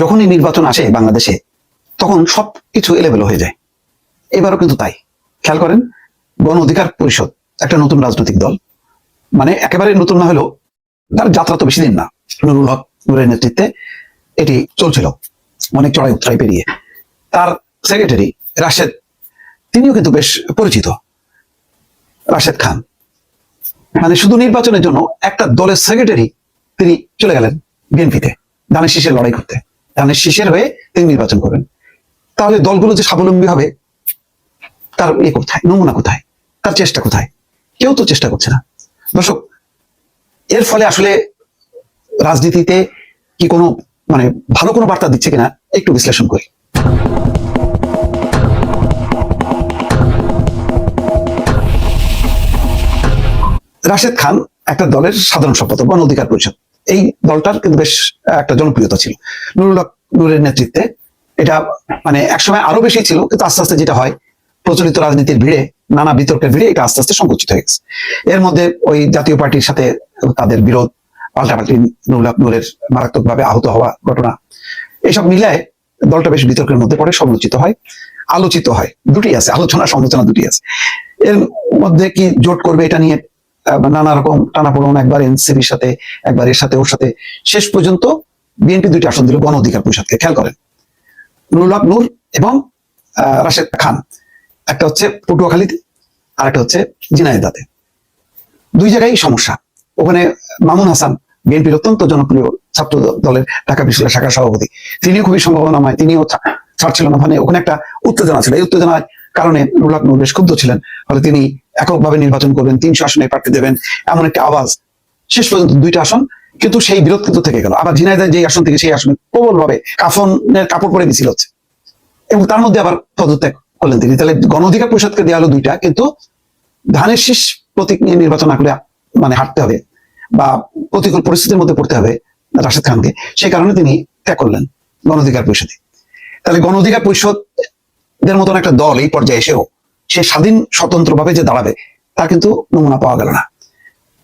যখনই নির্বাচন আসে বাংলাদেশে, তখন সব কিছু এলেবেলো হয়ে যায়। এবারও কিন্তু তাই। খেয়াল করেন, গণ অধিকার পরিষদ একটা নতুন রাজনৈতিক দল। মানে একেবারে নতুন না হলেও তার যাত্রা তো বেশি দিন না। নুরুল হক নুরের নেতৃত্বে এটি চলছিল। অনেক চড়াই উত্তরাই পেরিয়ে। তার সেক্রেটারি রাশেদ, তিনিও কিন্তু বেশ পরিচিত। রাশেদ খান। মানে শুধু নির্বাচনের জন্য একটা দলের সেক্রেটারি তিনি চলে গেলেন বিএনপিতে, ধানের শীষের লড়াই করতে। ধানের শীষের হয়ে তিনি নির্বাচন করবেন। তাহলে দলগুলো যে স্বাবলম্বী হবে, তার ইয়ে কোথায়? নমুনা কোথায়? তার চেষ্টা কোথায়? কেউ তো চেষ্টা করছে না। দর্শক, এর ফলে আসলে রাজনীতিতে কি কোনো মানে ভালো কোনো বার্তা দিচ্ছে কিনা, একটু বিশ্লেষণ করি। রাশেদ খান একটা দলের সাধারণ সম্পাদক, গণ অধিকার পরিষদ। এই দলটার কিন্তু বেশ একটা জনপ্রিয়তা ছিল। নুরুল হক, নুরের নেতৃত্বে এটা মানে একসময় আরও বেশি ছিল, কিন্তু আস্তে আস্তে যেটা হয়, প্রচলিত রাজনীতির ভিড়ে, নানা বিতর্কের ভিড়ে এটা আস্তে আস্তে সংকুচিত হয়ে গেছে। এর মধ্যে ওই জাতীয় পার্টির সাথে তাদের বিরোধ, পাল্টাপাল্টি নুরুল হক, নুরের মারাত্মকভাবে আহত হওয়া ঘটনা, এসব মিলায় দলটা বেশ বিতর্কের মধ্যে পড়ে, সমালোচিত হয়, আলোচিত হয়। দুটি আছে, আলোচনা, সমালোচনা দুটি আছে। এর মধ্যে কি জোট করবে এটা নিয়ে নানা রকম টানাপোড়ন একবার এনসিবির সাথে, একবার এর সাথে, ওর সাথে। শেষ পর্যন্ত বিএনপি দুইটি আসন দিল গণ অধিকার পরিষদকে খেয়াল করেন। নুরুল নূর এবং রাশেদ খান। একটা হচ্ছে পটুয়াখালীতে আর একটা হচ্ছে ঝিনাইদাতে দুই জায়গায় সমস্যা। ওখানে মামুন হাসান, বিএনপির অত্যন্ত জনপ্রিয় ছাত্র দলের ঢাকা বিশ্ববিদ্যালয় শাখার সভাপতি। তিনিও খুবই সম্ভাবনাময়, তিনিও ছাড়ছিলেন ওখানে ওখানে একটা উত্তেজনা ছিল। এই উত্তেজনার কারণে নুরুল নূর বেশ ক্ষুব্ধ ছিলেন। ফলে তিনি এককভাবে নির্বাচন করবেন, তিনশো আসনে প্রার্থী দেবেন, এমন একটা আওয়াজ। শেষ পর্যন্ত দুইটা আসন, কিন্তু সেই বিরোধ কিন্তু থেকে গেল। আবার ঝিনাইদার যে আসন থেকে সেই আসনে প্রবলভাবে কাফনের কাপড় পরে মিছিল হচ্ছে। এবং তার মধ্যে আবার পদত্যাগ করলেন তিনি। তাহলে গণ অধিকার পরিষদকে দেওয়া হলো দুইটা, কিন্তু ধানের শীষ প্রতীক নিয়ে নির্বাচন না করে মানে হাঁটতে হবে বা প্রতিকূল পরিস্থিতির মধ্যে পড়তে হবে রাশেদ খানকে। সেই কারণে তিনি ত্যাগ করলেন গণ অধিকার পরিষদে। তাহলে গণ অধিকার পরিষদের মতন একটা দল এই পর্যায়ে এসেও সে স্বাধীন, স্বতন্ত্রভাবে যে দাঁড়াবে, তা কিন্তু নমুনা পাওয়া গেল না।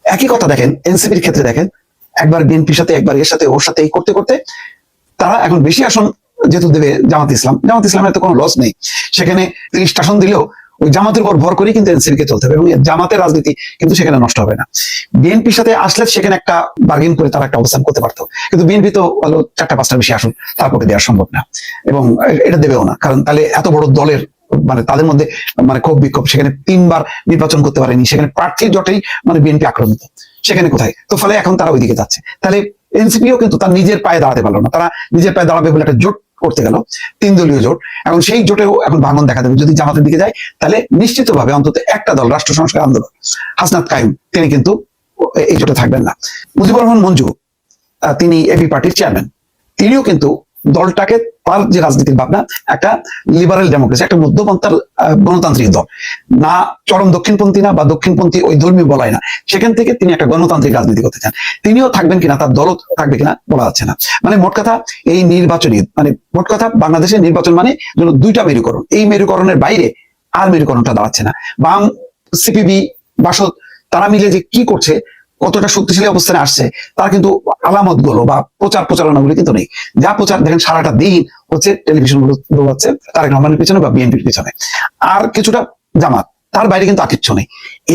একই কথা দেখেন, এনসিপির ক্ষেত্রে দেখেন, একবার বিএনপির সাথে, একবার এর সাথে, ওর সাথে এই করতে করতে তারা এখন বেশি আসন যেহেতু দেবে জামাত ইসলাম। জামাত ইসলামের তো কোনো লস নেই। সেখানে তিরিশটা আসন দিলেও ওই জামাতের উপর ভর করেই কিন্তু এনসিপি কে চলতে হবে এবং জামাতের রাজনীতি কিন্তু সেখানে নষ্ট হবে না। বিএনপির সাথে আসলে সেখানে একটা বার্গেন করে তারা একটা অবস্থান করতে পারতো। কিন্তু বিএনপি তো হলো চারটা পাঁচটা বেশি আসন তার পক্ষে দেওয়া সম্ভব না এবং এটা দেবেও না। কারণ তাহলে এত বড় দলের মানে তাদের মধ্যে মানে ক্ষোভ বিক্ষোভ সেখানে তিনবার নির্বাচন করতে পারেনি। সেখানে প্রার্থীর জটেই মানে বিএনপি আক্রান্ত সেখানে কোথায়? তো ফলে এখন তারা ওইদিকে যাচ্ছে। তাহলে এনসিপিও কিন্তু তার নিজের পায়ে দাঁড়াতে পারল না। তারা নিজের পায়ে দাঁড়াবে বলে একটা জোট করতে গেল, তিন দলীয় জোট। এখন সেই জোটেও এখন ভাঙন দেখা দেবে। যদি জামাতের দিকে যায়, তাহলে নিশ্চিতভাবে অন্তত একটা দল, রাষ্ট্র সংস্কার আন্দোলন। হাসনাত কায়ুম। তিনি কিন্তু এই জোটে থাকবেন না। মুজিবুর রহমান মঞ্জু তিনি এবি পার্টির চেয়ারম্যান তিনিও কিন্তু দলটাকে তার যে রাজনীতির ভাবনা, একটা লিবারেল ডেমোক্রেসি একটা মধ্যপন্থার গণতান্ত্রিক দল। না চরম দক্ষিণপন্থী না বা দক্ষিণপন্থী ওই ধর্মীয় বলাই না। সেখান থেকে তিনি একটা গণতান্ত্রিক রাজনীতি করতে চান। তিনিও থাকবেন কিনা, তার দলও থাকবে কিনা বলা যাচ্ছে না। মানে মোট কথা, এই নির্বাচনী মানে মোট কথা, বাংলাদেশের নির্বাচন মানে যেন দুইটা মেরুকরণ। এই মেরুকরণের বাইরে আর মেরুকরণটা দাঁড়াচ্ছে না। বাম, সিপিবি, বাসদ, তারা মিলে যে কি করছে কতটা শক্তিশালী অবস্থানে আসছে, তার কিন্তু আলামতগুলো বা প্রচার প্রচারণা গুলো কিন্তু নেই। যা প্রচার দেখেন সারাটা দিন হচ্ছে টেলিভিশনগুলো দৌড়াচ্ছে, তারেক রহমানের পিছনে বা বিএনপির পিছনে। আর কিছুটা জামাত, তার বাইরে কিন্তু আর কিচ্ছু নেই।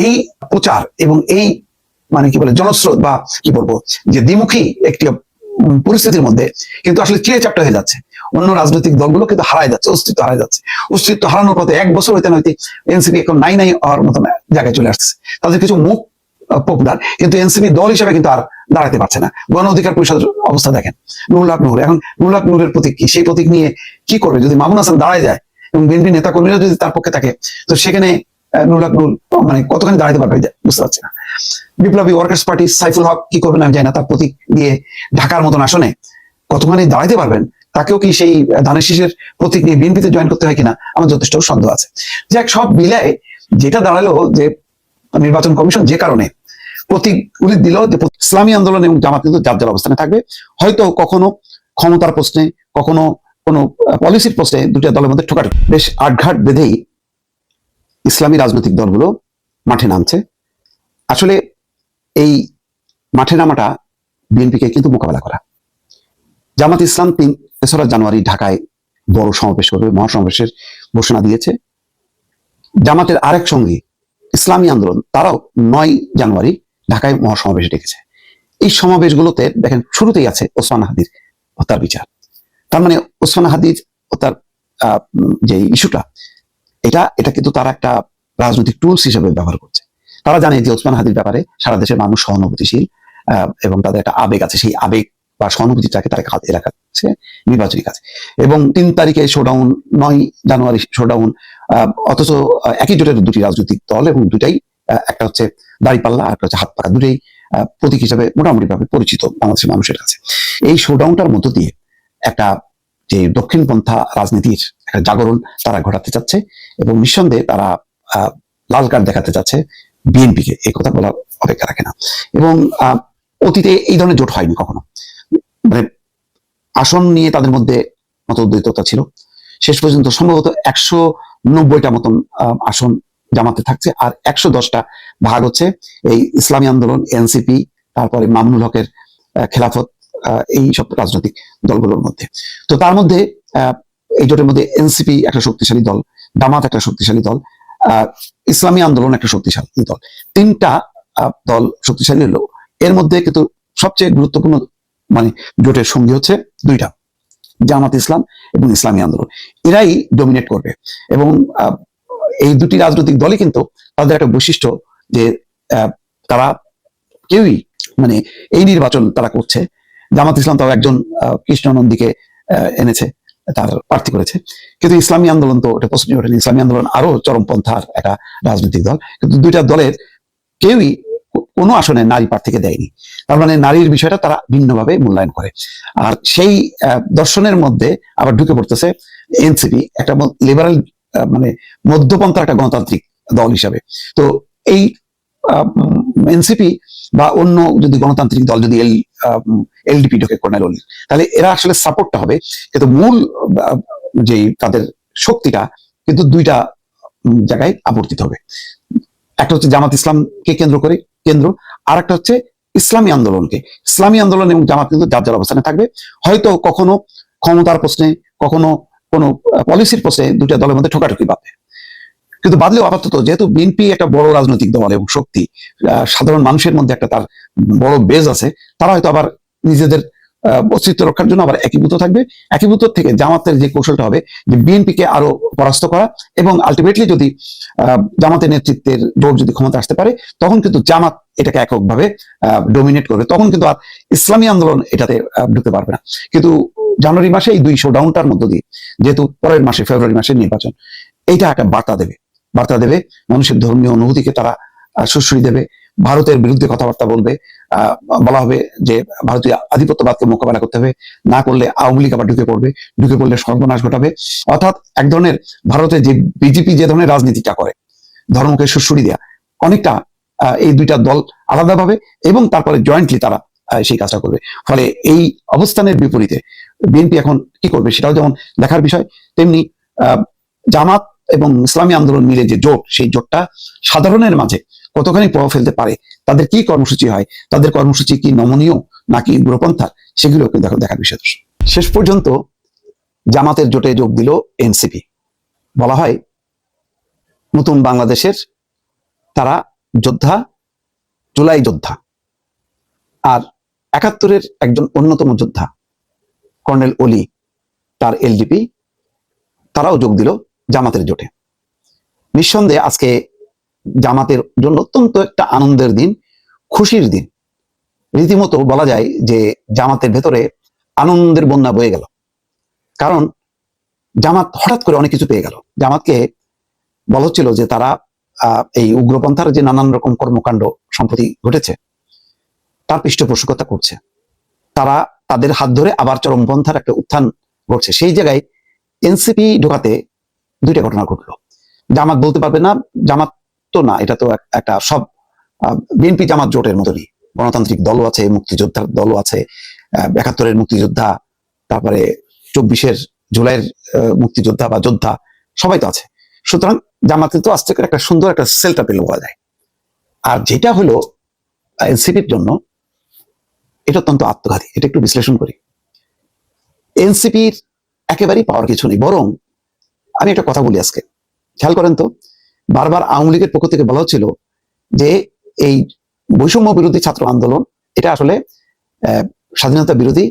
এই প্রচার এবং এই মানে কি বলে, জনস্রোত বা কি বলব, যে দ্বিমুখী একটি পরিস্থিতির মধ্যে কিন্তু আসলে চিড়ে চাপটা হয়ে যাচ্ছে। অন্য রাজনৈতিক দলগুলো কিন্তু হারায় যাচ্ছে, অস্তিত্ব হারায় যাচ্ছে। অস্তিত্ব হারানোর পথে এক বছর হইতে নইতে এনসিপি এখন নাই নাই হওয়ার মতন জায়গায় চলে আসছে। তাদের কিছু মুখ পপুলার কিন্তু এনসিপি দল হিসেবে কিন্তু আর দাঁড়াতে পারছে না। গণ অধিকার পরিষদের অবস্থা দেখেন নুরুল হক নূর। এখন নুরুল হক নূরের প্রতীক কি? সেই প্রতীক নিয়ে কি করবে? যদি মামুন হাসান দাঁড়ায় যায় এবং বিএনপি নেতা কর্মীরা যদি তার পক্ষে থাকে তো সেখানে আহ, নুর মানে কতখানি দাঁড়াতে পারবে বুঝতে পারছি না। বিপ্লবী ওয়ার্কার্স পার্টি সাইফুল হক কি করবেন আমি জানি না তার প্রতীক দিয়ে ঢাকার মতন আসনে কতখানি দাঁড়াতে পারবেন তাকেও কি সেই ধানের শীষের প্রতীক নিয়ে বিএনপিতে জয়েন করতে হয় কিনা আমার যথেষ্ট সন্দেহ আছে। যাক সব মিলায় যেটা দাঁড়াল যে নির্বাচন কমিশন যে কারণে প্রতীকগুলি দিল যে ইসলামী আন্দোলন এবং জামাত কিন্তু যার যার অবস্থানে থাকবে। হয়তো কখনো ক্ষমতার প্রশ্নে, কখনো কোনো পলিসির প্রশ্নে দুটো দলের মধ্যে ঠোকাট বেশ আটঘাট বেঁধেই ইসলামী রাজনৈতিক দলগুলো মাঠে নামছে। আসলে এই মাঠে নামাটা বিএনপিকে কিন্তু মোকাবেলা করা। জামাত ইসলাম তিন তেসরা জানুয়ারি ঢাকায় বড় সমাবেশ করবে, মহাসমাবেশের ঘোষণা দিয়েছে। জামাতের আরেক সঙ্গী ইসলামী আন্দোলন, তারাও নয় জানুয়ারি ঢাকায় মহাসমাবেশ ডেকেছে। এই সমাবেশগুলোতে দেখেন শুরুতেই আছে ওসমান হাদির হত্যার বিচার। তার মানে ওসমান হাদির হত্যার যে ইস্যুটা, এটা এটা কিন্তু তারা একটা রাজনৈতিক টুলস হিসেবে ব্যবহার করছে। তারা জানে যে ওসমান হাদির ব্যাপারে সারা দেশের মানুষ সহানুভূতিশীল এবং তাদের একটা আবেগ আছে, সেই আবেগ বা সহানুভূতিটাকে তারা কাজে লাগাচ্ছে নির্বাচনী কাজে। এবং তিন তারিখে শোডাউন নয় জানুয়ারি শোডাউন অথচ একই জোটের দুটি রাজনৈতিক দল এবং দুটাই একটা হচ্ছে দাড়িপাল্লা আর একটা হচ্ছে হাত পাকা দুটোই প্রতীক হিসাবে মোটামুটি ভাবে পরিচিত বাংলাদেশের মানুষের কাছে। এই শোডাউনটার মধ্য দিয়ে একটা যে দক্ষিণপন্থা রাজনীতির একটা জাগরণ তারা ঘটাতে চাচ্ছে এবং নিঃসন্দেহে তারা লাল কার্ড দেখাতে চাচ্ছে বিএনপিকে। এই কথা বলার অপেক্ষা রাখে না। এবং অতীতে এই ধরনের জোট হয়নি কখনো। মানে আসন নিয়ে তাদের মধ্যে মতদ্বৈততা ছিল। শেষ পর্যন্ত সম্ভবত একশো নব্বইটা মতন আসন জামাতে থাকছে। আর একশো দশটা ভাগ হচ্ছে এই ইসলামী আন্দোলন, এনসিপি, তারপরে মামুনুল হকের খেলাফত এই সব রাজনৈতিক দলগুলোর মধ্যে। তো তার মধ্যে এই জোটের মধ্যে এনসিপি একটা শক্তিশালী দল, জামাত একটা শক্তিশালী দল ইসলামী আন্দোলন একটা শক্তিশালী দল। তিনটা দল শক্তিশালী হলো। এর মধ্যে কিন্তু সবচেয়ে গুরুত্বপূর্ণ মানে জোটের সঙ্গী হচ্ছে দুইটা, জামাত ইসলাম এবং ইসলামী আন্দোলন। এরাই ডমিনেট করবে এবং এই দুটি রাজনৈতিক দলই কিন্তু তাদের একটা বৈশিষ্ট্য যে তারা কেউই মানে এই নির্বাচন তারা করছে। জামাত ইসলাম তাও একজন আহ, কৃষ্ণ নন্দীকে আহ, এনেছে তার প্রার্থী করেছে। কিন্তু ইসলামী আন্দোলন তো এটা প্রশ্নই ওঠেনি। ইসলামী আন্দোলন আরও চরমপন্থার একটা রাজনৈতিক দল। কিন্তু দুইটা দলের কেউই কোনো আসনে নারী প্রার্থীকে দেয়নি। তার মানে নারীর বিষয়টা তারা ভিন্নভাবে মূল্যায়ন করে। আর সেই দর্শনের মধ্যে আবার ঢুকে পড়তেছে এনসিপি একটা লিবারাল মানে মধ্যপন্থার একটা গণতান্ত্রিক দল হিসাবে। তো এই এনসিপি বা অন্য যদি গণতান্ত্রিক দল যদি এল এলডিপি ঢোকে কর্নেল অলি, তাহলে এরা আসলে সাপোর্টটা হবে। কিন্তু মূল যে তাদের শক্তিটা কিন্তু দুইটা জায়গায় আবর্তিত হবে। একটা হচ্ছে জামাত ইসলামকে কেন্দ্র করে, কেন্দ্র। আর একটা হচ্ছে ইসলামী আন্দোলনকে। ইসলামী আন্দোলন এবং জামাত কিন্তু যার যার অবস্থানে থাকবে। হয়তো কখনো ক্ষমতার প্রশ্নে, কখনো কোনো পলিসির প্রশ্নে দুটা দলের মধ্যে ঠোকাঠুকি বাঁধবে কিন্তু বাদলেও আপাতত যেহেতু বিএনপি একটা বড় রাজনৈতিক দল এবং শক্তি সাধারণ মানুষের মধ্যে একটা তার বড় বেজ আছে, তারা হয়তো আবার নিজেদের অস্তিত্ব রক্ষার জন্য আবার একীভূত থাকবে। একীভূত থেকে জামাতের যে কৌশলটা হবে যে বিএনপিকে আরও পরাস্ত করা এবং আলটিমেটলি যদি জামাতের নেতৃত্বের জোট যদি ক্ষমতা আসতে পারে, তখন কিন্তু জামাত এটাকে এককভাবে ডোমিনেট করবে। তখন কিন্তু আর ইসলামী আন্দোলন এটাতে ঢুকতে পারবে না। কিন্তু জানুয়ারি মাসে এই দুই শোডাউনটার মধ্য দিয়ে, যেহেতু পরের মাসে ফেব্রুয়ারি মাসের নির্বাচন, এইটা একটা বার্তা দেবে। বার্তা দেবে, মানুষের ধর্মীয় অনুভূতিকে তারা সুশ্রী দেবে, ভারতের বিরুদ্ধে কথাবার্তা বলবে বলা হবে যে ভারতীয় আধিপত্যবাদকে মোকাবেলা করতে হবে, না করলে আওয়ামী লীগ আবার ঢুকে পড়বে, ঢুকে পড়লে সর্বনাশ ঘটাবে। অর্থাৎ এক ধরনের ভারতে যে বিজেপি যে ধরনের রাজনীতিটা করে, ধর্মকে সুশ্রী দেয়া, অনেকটা এই দুইটা দল আলাদাভাবে এবং তারপরে জয়েন্টলি তারা সেই কাজটা করবে। ফলে এই অবস্থানের বিপরীতে বিএনপি এখন কি করবে সেটাও যেমন দেখার বিষয়, তেমনি জামাত এবং ইসলামী আন্দোলন মিলে যে জোট, সেই জোটটা সাধারণের মাঝে কতখানি প্রভাব ফেলতে পারে, তাদের কি কর্মসূচি হয়, তাদের কর্মসূচি কি নমনীয় নাকি উগ্রপন্থার সেগুলো দেখো, দেখার বিষয়। শেষ পর্যন্ত জামাতের জোটে যোগ দিল এনসিপি বলা হয় নতুন বাংলাদেশের তারা যোদ্ধা, জুলাই যোদ্ধা, আর একাত্তরের একজন অন্যতম যোদ্ধা কর্নেল অলি তার এলডিপি, তারাও যোগ দিল জামাতের জোটে। নিঃসন্দেহে আজকে জামাতের জন্য অত্যন্ত একটা আনন্দের দিন, খুশির দিন। রীতিমতো বলা যায় যে জামাতের ভেতরে আনন্দের বন্যা বয়ে গেল। কারণ জামাত হঠাৎ করে অনেক কিছু পেয়ে গেল। জামাতকে বলা হচ্ছিল যে তারা এই উগ্রপন্থার যে নানান রকম কর্মকাণ্ড সম্প্রতি ঘটেছে, তার পৃষ্ঠপোষকতা করছে। তারা তাদের হাত ধরে আবার চরমপন্থার একটা উত্থান ঘটছে। সেই জায়গায় এনসিপি ঢোকাতে দুইটা ঘটনা ঘটলো। জামাত বলতে পারবে না, জামাত তো না, এটা তো একটা সব বিএনপি জামাত জোটের মতনই গণতান্ত্রিক দলও আছে, মুক্তিযোদ্ধার দলও আছে একাত্তরের মুক্তিযোদ্ধা, তারপরে চব্বিশের জুলাইয়ের মুক্তিযোদ্ধা বা যোদ্ধা, সবাই তো আছে। সুতরাং জামাতে তো আজ থেকে একটা সুন্দর একটা সেলটা পেল বলা যায়। আর যেটা হলো এনসিপির জন্য এটা অত্যন্ত আত্মঘাতী, এটা একটু বিশ্লেষণ করি। এনসিপির একেবারেই পাওয়ার কিছু নেই, বরং আমি একটা কথা বলি আজকে। খেয়াল করেন তো, বারবার আওয়ামী লীগের পক্ষ থেকে বলা হচ্ছিল যে এই বৈষম্য বিরোধী ছাত্র আন্দোলন, এটা আসলে স্বাধীনতা বিরোধী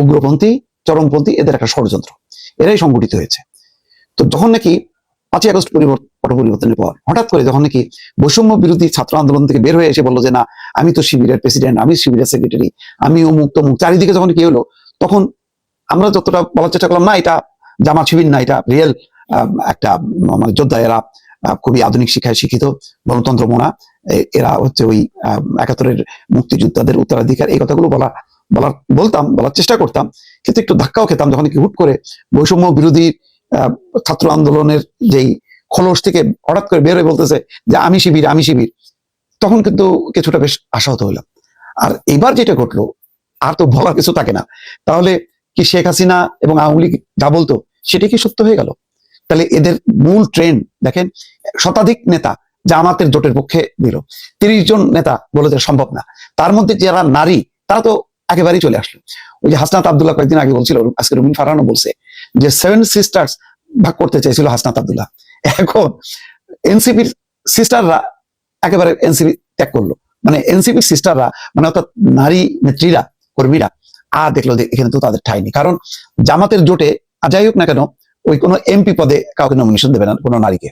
উগ্রপন্থী, চরমপন্থী, এদের একটা ষড়যন্ত্র। এরাই সংগঠিত হয়েছে। তো যখন নাকি পাঁচই আগস্ট পরিবর্তন পরিবর্তনের পর। হঠাৎ করে যখন নাকি বৈষম্য বিরোধী ছাত্র আন্দোলন থেকে বের হয়ে এসে বলল যে, না, আমি তো শিবিরের প্রেসিডেন্ট আমি শিবিরের সেক্রেটারি আমি অমুক তমুক। চারিদিকে যখন কি হলো, তখন আমরা যতটা বলার চেষ্টা করলাম, না, এটা জামা শিবির না, এটা রিয়েল একটা মানে যোদ্ধা এরা খুবই আধুনিক শিক্ষায় শিক্ষিত, গণতন্ত্র মোনা এরা হচ্ছে ওই একাত্তরের মুক্তিযোদ্ধাদের উত্তরাধিকার, এই কথাগুলো বলা, বলার, বলতাম, বলার চেষ্টা করতাম। কিন্তু একটু ধাক্কাও খেতাম যখন কি হুট করে বৈষম্য বিরোধী ছাত্র আন্দোলনের যেই খোলস থেকে হঠাৎ করে বের হয়ে বলতেছে যে আমি শিবির আমি শিবির। তখন কিন্তু কিছুটা বেশ আশাহত হলাম। আর এবার যেটা ঘটলো, আর তো বলার কিছু থাকে না। তাহলে কি শেখ হাসিনা এবং আওয়ামী লীগ যা বলতো, সেটা কি সত্য হয়ে গেল? তাহলে এদের মূল ট্রেন্ড দেখেন, শতাধিক নেতা জামাতের জোটের পক্ষে দিল তিরিশ জন নেতা বলে যে সম্ভব না। তার মধ্যে যারা নারী, তারা তো একেবারেই চলে আসলো। ওই যে হাসনাত আবদুল্লাহ কয়েকদিন আগে বলছিল, আজকে রুমিন ফারহানও বলছে যে সেভেন সিস্টার্স ভাগ করতে চাইছিল হাসনাত আবদুল্লাহ। এখন এনসিপির সিস্টাররা একেবারে এনসিপি ত্যাগ করল। মানে এনসিপির সিস্টাররা মানে অর্থাৎ নারী নেত্রীরা, কর্মীরা, আর দেখল এখানে তো তাদের ঠাই নেই। কারণ জামাতের জোটে, আর যাই হোক না কেন, ওই কোনো এমপি পদে কাউকে নমিনেশন দেবে না কোনো নারীকে।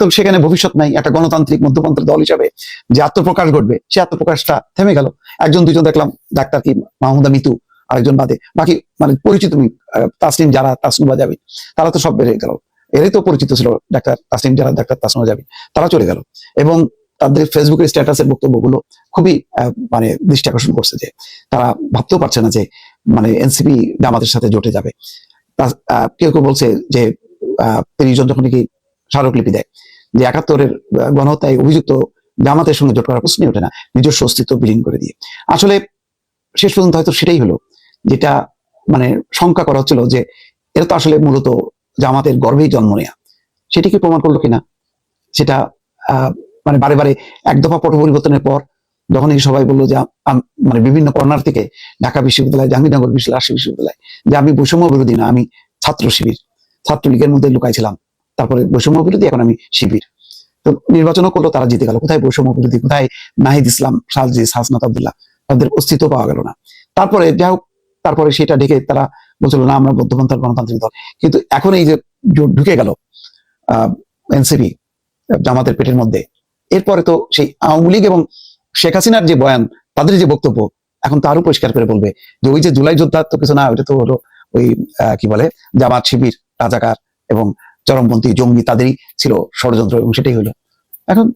তো সেখানে ভবিষ্যৎ নাই, একটা গণতান্ত্রিক মধ্যপন্থের দল হিসাবে যে আত্মপ্রকাশ ঘটবে, সে আত্মপ্রকাশটা থেমে গেল। একজন দুজন দেখলাম, ডাক্তার কি মাহমুদা মিতু আরেকজন বাদে। বাকি মানে পরিচিত মি- আহ, তাসলিম যারা তাসনুবা যাবে। তারা তো সব বেড়ে গেল। এরাই তো পরিচিত ছিল ডাক্তার তাসলিম যারা ডাক্তার তাসনুবা যাবে। তারা চলে গেল। এবং তাদের ফেসবুকের স্ট্যাটাসের বক্তব্যগুলো খুবই মানে দৃষ্টি আকর্ষণ করছে যে তারা ভাবতেও পারছে না যে মানে এনসিপি জামাতের সাথে জোটে যাবে। কেউ কেউ বলছে যে তিরিশ জন যখন নাকি স্মারকলিপি দেয় যে একাত্তরের গণহত্যায় অভিযুক্ত জামাতের সঙ্গে জোট করার প্রশ্নই ওঠে না। নিজস্ব অস্তিত্ব বিলীন করে দিয়ে। আসলে শেষ পর্যন্ত হয়তো সেটাই হলো। যেটা মানে শঙ্কা করা হচ্ছিল যে এরা তো আসলে মূলত জামাতের গর্ভেই জন্ম নেয়া। সেটিকে প্রমাণ করল কিনা? সেটা মানে বারে বারে এক দফা পট পরিবর্তনের পর যখন এই সবাই বলল যে মানে বিভিন্ন কর্নার থেকে ঢাকা বিশ্ববিদ্যালয়, জাহাঙ্গীরনগর বিশ্ববিদ্যালয় বিশ্ববিদ্যালয়, যে আমি বৈষম্য বিরোধী না, আমি ছাত্র শিবির, ছাত্রলীগের মধ্যে লুকাইছিলাম তারপরে বৈষম্য বিরোধী, এখন আমি শিবির। তো নির্বাচনও করল, তারা জিতে গেল। কোথায় বৈষম্য বিরোধী? কোথায় নাহিদ ইসলাম সালজিস হাসনাত আবদুল্লাহ? তাদের অস্তিত্ব পাওয়া গেল না। তারপরে যাই হোক তারপরে সেটা ডেকে তারা বলছিল, না, আমরা বৌদ্ধপন্থার গণতান্ত্রিক দল। কিন্তু এখন এই যে ঢুকে গেল এনসিপি, জামাতের পেটের মধ্যে, এরপরে তো সেই আওয়ামী লীগ এবং শেখ হাসিনার যে বয়ান, তাদের যে বক্তব্য, এখন তো আরও পরিষ্কার করে বলবে যে ওই যে জুলাই যোদ্ধা তো কিছু না, ওইটা তো হলো ওই কি বলে, জামাত, শিবির, রাজাকার এবং চরমপন্থী জঙ্গি তাদেরই ছিল ষড়যন্ত্র এবং সেটাই হলো। এখন